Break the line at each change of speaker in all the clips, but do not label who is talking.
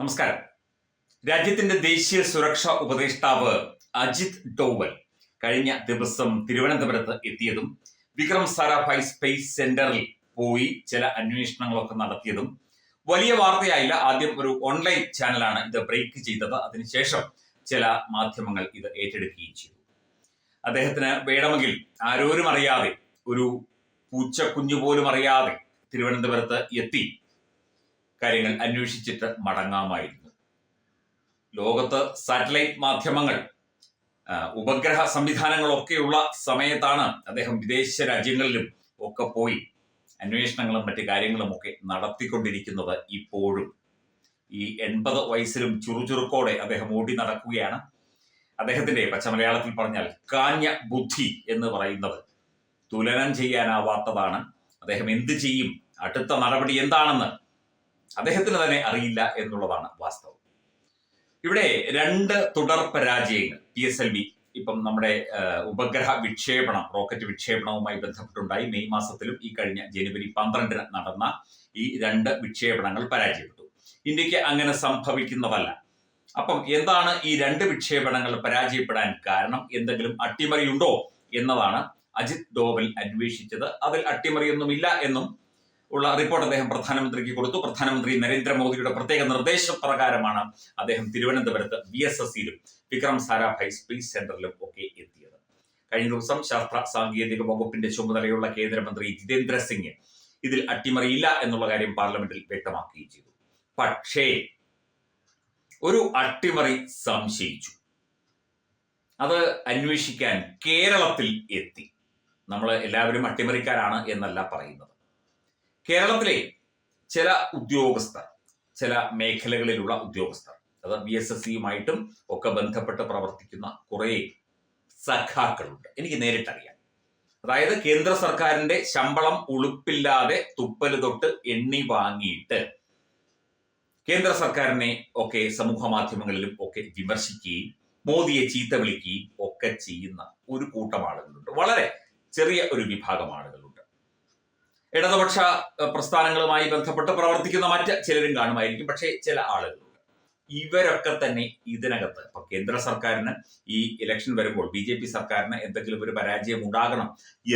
നമസ്കാരം. രാജ്യത്തിന്റെ ദേശീയ സുരക്ഷാ ഉപദേഷ്ടാവ് അജിത് ഡോവൽ കഴിഞ്ഞ ദിവസം തിരുവനന്തപുരത്ത് എത്തിയതും വിക്രം സാരാഭായ് സ്പേസ് സെന്ററിൽ പോയി ചില അന്വേഷണങ്ങളൊക്കെ നടത്തിയതും വലിയ വാർത്തയായില്ല. ആദ്യം ഒരു ഓൺലൈൻ ചാനലാണ് ഇത് ബ്രേക്ക് ചെയ്തത്. അതിനുശേഷം ചില മാധ്യമങ്ങൾ ഇത് ഏറ്റെടുക്കുകയും ചെയ്തു. അദ്ദേഹത്തിന് വേണമെങ്കിൽ ആരോരും അറിയാതെ ഒരു പൂച്ചക്കുഞ്ഞു പോലും അറിയാതെ തിരുവനന്തപുരത്ത് എത്തി കാര്യങ്ങൾ അന്വേഷിച്ചിട്ട് മടങ്ങാമായിരുന്നു. ലോകത്ത് സാറ്റലൈറ്റ് മാധ്യമങ്ങൾ ഉപഗ്രഹ സംവിധാനങ്ങളൊക്കെയുള്ള സമയത്താണ് അദ്ദേഹം വിദേശ രാജ്യങ്ങളിലും ഒക്കെ പോയി അന്വേഷണങ്ങളും മറ്റു കാര്യങ്ങളും ഒക്കെ നടത്തിക്കൊണ്ടിരിക്കുന്നത് ഇപ്പോഴും. ഈ എൺപത് വയസ്സിലും ചുറുചുറുക്കോടെ അദ്ദേഹം ഓടി നടക്കുകയാണ്. അദ്ദേഹത്തിന്റെ പച്ചമലയാളത്തിൽ പറഞ്ഞാൽ കാഞ്ഞ ബുദ്ധി എന്ന് പറയുന്നത് തുലനം ചെയ്യാനാവാത്തതാണ്. അദ്ദേഹം എന്ത് ചെയ്യും? അടുത്ത നടപടി എന്താണെന്ന് അദ്ദേഹത്തിന് തന്നെ അറിയില്ല എന്നുള്ളതാണ് വാസ്തവം. ഇവിടെ രണ്ട് തുടർ പരാജയങ്ങൾ. പി എസ് എൽ വി ഇപ്പം നമ്മുടെ ഉപഗ്രഹ വിക്ഷേപണം റോക്കറ്റ് വിക്ഷേപണവുമായി ബന്ധപ്പെട്ടുണ്ടായി. മെയ് മാസത്തിലും ഈ കഴിഞ്ഞ ജനുവരി പന്ത്രണ്ടിന് നടന്ന ഈ രണ്ട് വിക്ഷേപണങ്ങൾ പരാജയപ്പെട്ടു. ഇന്ത്യയ്ക്ക് അങ്ങനെ സംഭവിക്കുന്നതല്ല. അപ്പം എന്താണ് ഈ രണ്ട് വിക്ഷേപണങ്ങൾ പരാജയപ്പെടാൻ കാരണം? എന്തെങ്കിലും അട്ടിമറിയുണ്ടോ? എന്നതാണ് അജിത് ഡോവൽ അന്വേഷിച്ചത്. അതിൽ അട്ടിമറിയൊന്നുമില്ല എന്നും ഉള്ള റിപ്പോർട്ട് അദ്ദേഹം പ്രധാനമന്ത്രിക്ക് കൊടുത്തു. പ്രധാനമന്ത്രി നരേന്ദ്രമോദിയുടെ പ്രത്യേക നിർദ്ദേശപ്രകാരമാണ് അദ്ദേഹം തിരുവനന്തപുരത്ത് ബി എസ് എസ് സിയിലും വിക്രം സാരാഭായ് സ്പേസ് സെന്ററിലും ഒക്കെ എത്തിയത്. കഴിഞ്ഞ ദിവസം ശാസ്ത്ര സാങ്കേതിക വകുപ്പിന്റെ ചുമതലയുള്ള കേന്ദ്രമന്ത്രി ജിതേന്ദ്ര സിംഗ് ഇതിൽ അട്ടിമറിയില്ല എന്നുള്ള കാര്യം പാർലമെന്റിൽ വ്യക്തമാക്കുകയും ചെയ്തു. പക്ഷേ ഒരു അട്ടിമറി സംശയിച്ചു. അത് അന്വേഷിക്കാൻ കേരളത്തിൽ എത്തി. നമ്മൾ എല്ലാവരും അട്ടിമറിക്കാരാണ് എന്നല്ല പറയുന്നത്. കേരളത്തിലെ ചില ഉദ്യോഗസ്ഥർ ചില മേഖലകളിലുള്ള ഉദ്യോഗസ്ഥർ അത് ബി എസ് എസ് സിയുമായിട്ടും ഒക്കെ ബന്ധപ്പെട്ട് പ്രവർത്തിക്കുന്ന കുറേ സഖാക്കളുണ്ട്. എനിക്ക് നേരിട്ടറിയാം. അതായത് കേന്ദ്ര സർക്കാരിന്റെ ശമ്പളം ഉളുപ്പില്ലാതെ തുപ്പൽ തൊട്ട് എണ്ണി വാങ്ങിയിട്ട് കേന്ദ്ര സർക്കാരിനെ ഒക്കെ സമൂഹ മാധ്യമങ്ങളിലും ഒക്കെ വിമർശിക്കുകയും മോദിയെ ചീത്ത വിളിക്കുകയും ഒക്കെ ചെയ്യുന്ന ഒരു കൂട്ടം ആളുകളുണ്ട്. വളരെ ചെറിയ ഒരു വിഭാഗം ആളുകളുണ്ട് ഇടതുപക്ഷ പ്രസ്ഥാനങ്ങളുമായി ബന്ധപ്പെട്ട് പ്രവർത്തിക്കുന്ന മറ്റ് ചിലരും കാണുമായിരിക്കും. പക്ഷേ ചില ആളുകളുണ്ട്. ഇവരൊക്കെ തന്നെ ഇതിനകത്ത് ഇപ്പൊ കേന്ദ്ര സർക്കാരിന് ഈ ഇലക്ഷൻ വരുമ്പോൾ ബി ജെ പി സർക്കാരിന് എന്തെങ്കിലും ഒരു പരാജയം ഉണ്ടാകണം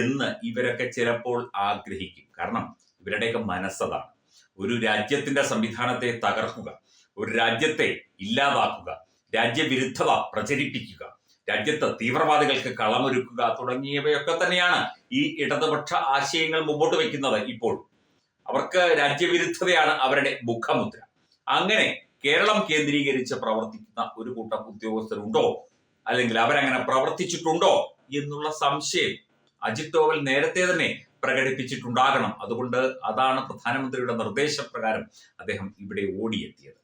എന്ന് ഇവരൊക്കെ ചിലപ്പോൾ ആഗ്രഹിക്കും. കാരണം ഇവരുടെയൊക്കെ മനസ്സതാണ്. ഒരു രാജ്യത്തിന്റെ സംവിധാനത്തെ തകർക്കുക ഒരു രാജ്യത്തെ ഇല്ലാതാക്കുക രാജ്യവിരുദ്ധത പ്രചരിപ്പിക്കുക രാജ്യത്ത് തീവ്രവാദികൾക്ക് കളമൊരുക്കുക തുടങ്ങിയവയൊക്കെ തന്നെയാണ് ഈ ഇടതുപക്ഷ ആശയങ്ങൾ മുമ്പോട്ട് വയ്ക്കുന്നത് ഇപ്പോൾ. അവർക്ക് രാജ്യവിരുദ്ധതയാണ് അവരുടെ മുഖമുദ്ര. അങ്ങനെ കേരളം കേന്ദ്രീകരിച്ച് പ്രവർത്തിക്കുന്ന ഒരു കൂട്ടം ഉദ്യോഗസ്ഥരുണ്ടോ? അല്ലെങ്കിൽ അവരങ്ങനെ പ്രവർത്തിച്ചിട്ടുണ്ടോ എന്നുള്ള സംശയം അജിത് ഡോവൽ നേരത്തെ തന്നെ പ്രകടിപ്പിച്ചിട്ടുണ്ടാകണം. അതുകൊണ്ട് അതാണ് പ്രധാനമന്ത്രിയുടെ നിർദ്ദേശപ്രകാരം അദ്ദേഹം ഇവിടെ ഓടിയെത്തിയത്.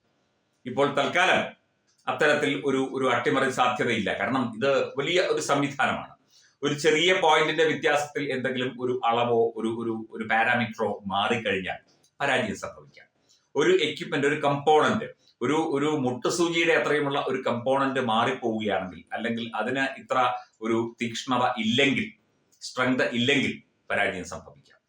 ഇപ്പോൾ തൽക്കാലം അത്തരത്തിൽ ഒരു ഒരു അട്ടിമറി സാധ്യതയില്ല. കാരണം ഇത് വലിയ ഒരു സംവിധാനമാണ്. ഒരു ചെറിയ പോയിന്റിന്റെ വ്യത്യാസത്തിൽ എന്തെങ്കിലും ഒരു അളവോ ഒരു ഒരു ഒരു പാരാമീറ്ററോ മാറിക്കഴിഞ്ഞാൽ പരാജയം സംഭവിക്കാം. ഒരു എക്യുപ്മെന്റ് ഒരു കമ്പോണന്റ് ഒരു ഒരു മുട്ടുസൂചിയുടെ അത്രയുമുള്ള ഒരു കമ്പോണന്റ് മാറിപ്പോവുകയാണെങ്കിൽ അല്ലെങ്കിൽ അതിന് ഇത്ര ഒരു തീക്ഷ്ണത ഇല്ലെങ്കിൽ സ്ട്രെങ്ത് ഇല്ലെങ്കിൽ പരാജയം സംഭവിക്കാം.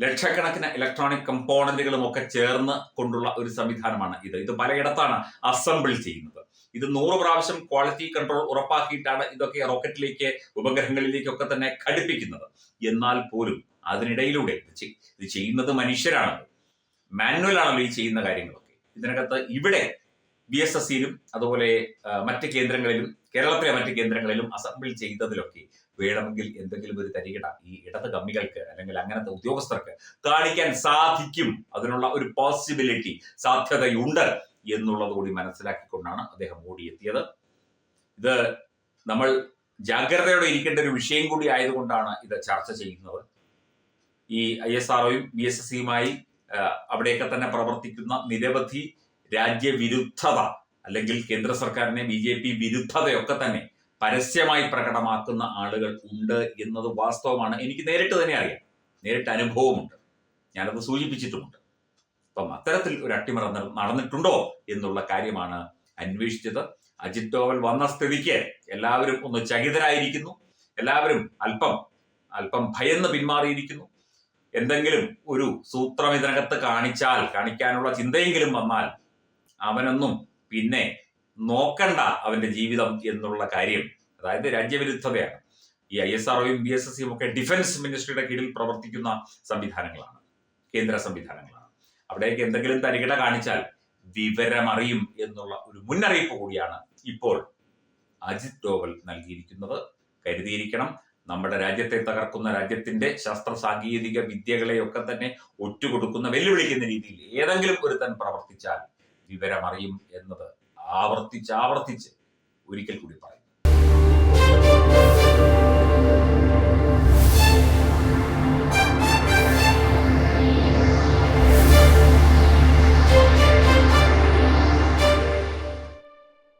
ലക്ഷക്കണക്കിന് ഇലക്ട്രോണിക് കമ്പോണന്റുകളും ഒക്കെ ചേർന്ന് കൊണ്ടുള്ള ഒരു സംവിധാനമാണ് ഇത്. ഇത് പലയിടത്താണ് അസംബിൾ ചെയ്യുന്നത്. ഇത് നൂറ് പ്രാവശ്യം ക്വാളിറ്റി കൺട്രോൾ ഉറപ്പാക്കിയിട്ടാണ് ഇതൊക്കെ റോക്കറ്റിലേക്ക് ഉപഗ്രഹങ്ങളിലേക്കൊക്കെ തന്നെ ഘടിപ്പിക്കുന്നത്. എന്നാൽ പോലും അതിനിടയിലൂടെ ഇത് ചെയ്- ഇത് ചെയ്യുന്നത് മാനുവൽ ആണല്ലോ ഈ ചെയ്യുന്ന കാര്യങ്ങളൊക്കെ. ഇതിനകത്ത് ഇവിടെ ബി എസ് എസ് സിയിലും അതുപോലെ മറ്റ് കേന്ദ്രങ്ങളിലും കേരളത്തിലെ മറ്റ് കേന്ദ്രങ്ങളിലും അസംബിൾ ചെയ്തതിലൊക്കെ വേണമെങ്കിൽ എന്തെങ്കിലും ഒരു തരികിട ഈ ഇടത് കമ്മികൾക്ക് അല്ലെങ്കിൽ അങ്ങനത്തെ ഉദ്യോഗസ്ഥർക്ക് കാണിക്കാൻ സാധിക്കും. അതിനുള്ള ഒരു പോസിബിലിറ്റി സാധ്യതയുണ്ട് എന്നുള്ളത് കൂടി മനസ്സിലാക്കിക്കൊണ്ടാണ് അദ്ദേഹം ഓടിയെത്തിയത് ഇത് നമ്മൾ ജാഗ്രതയോടെ ഇരിക്കേണ്ട ഒരു വിഷയം കൂടി ആയതുകൊണ്ടാണ് ഇത് ചർച്ച ചെയ്യുന്നത്. ഈ ഐ എസ് ആർഒയും ബി എസ് എസ് സിയുമായി അവിടെയൊക്കെ തന്നെ പ്രവർത്തിക്കുന്ന നിരവധി രാജ്യവിരുദ്ധത അല്ലെങ്കിൽ കേന്ദ്ര സർക്കാരിനെ ബി ജെ പി വിരുദ്ധതയൊക്കെ തന്നെ പരസ്യമായി പ്രകടമാക്കുന്ന ആളുകൾ ഉണ്ട് എന്നത് വാസ്തവമാണ്. എനിക്ക് നേരിട്ട് തന്നെ അറിയാം. നേരിട്ട് അനുഭവമുണ്ട്. ഞാനത് സൂചിപ്പിച്ചിട്ടുമുണ്ട്. അപ്പം അത്തരത്തിൽ ഒരു അട്ടിമറ നടന്നിട്ടുണ്ടോ എന്നുള്ള കാര്യമാണ് അന്വേഷിച്ചത്. അജിത് ഡോവൽ വന്ന സ്ഥിതിക്ക് എല്ലാവരും ഒന്ന് ചകിതരായിരിക്കുന്നു. എല്ലാവരും അല്പം അല്പം ഭയന്ന് പിന്മാറിയിരിക്കുന്നു. എന്തെങ്കിലും ഒരു സൂത്രം ഇതിനകത്ത് കാണിച്ചാൽ കാണിക്കാനുള്ള ചിന്തയെങ്കിലും വന്നാൽ അവനൊന്നും പിന്നെ നോക്കണ്ട അവന്റെ ജീവിതം എന്നുള്ള കാര്യം. അതായത് രാജ്യവിരുദ്ധതയാണ്. ഈ ഐ എസ് ആർഒയും ബി എസ് എസ് സിയും ഒക്കെ ഡിഫൻസ് മിനിസ്ട്രിയുടെ കീഴിൽ പ്രവർത്തിക്കുന്ന സംവിധാനങ്ങളാണ്. കേന്ദ്ര സംവിധാനങ്ങളാണ്. അവിടേക്ക് എന്തെങ്കിലും തരികിട കാണിച്ചാൽ വിവരമറിയും എന്നുള്ള ഒരു മുന്നറിയിപ്പ് കൂടിയാണ് ഇപ്പോൾ അജിത് ഡോവൽ നൽകിയിരിക്കുന്നത്. കരുതിയിരിക്കണം നമ്മുടെ രാജ്യത്തെ തകർക്കുന്ന രാജ്യത്തിന്റെ ശാസ്ത്ര സാങ്കേതിക വിദ്യകളെയൊക്കെ തന്നെ ഒറ്റുകൊടുക്കുന്ന വെല്ലുവിളിക്കുന്ന രീതിയിൽ ഏതെങ്കിലും ഒരുത്തൻ പ്രവർത്തിച്ചാൽ വിവരമറിയും എന്നത് ആവർത്തിച്ച് ആവർത്തിച്ച് ഒരിക്കൽ കൂടി പറയും.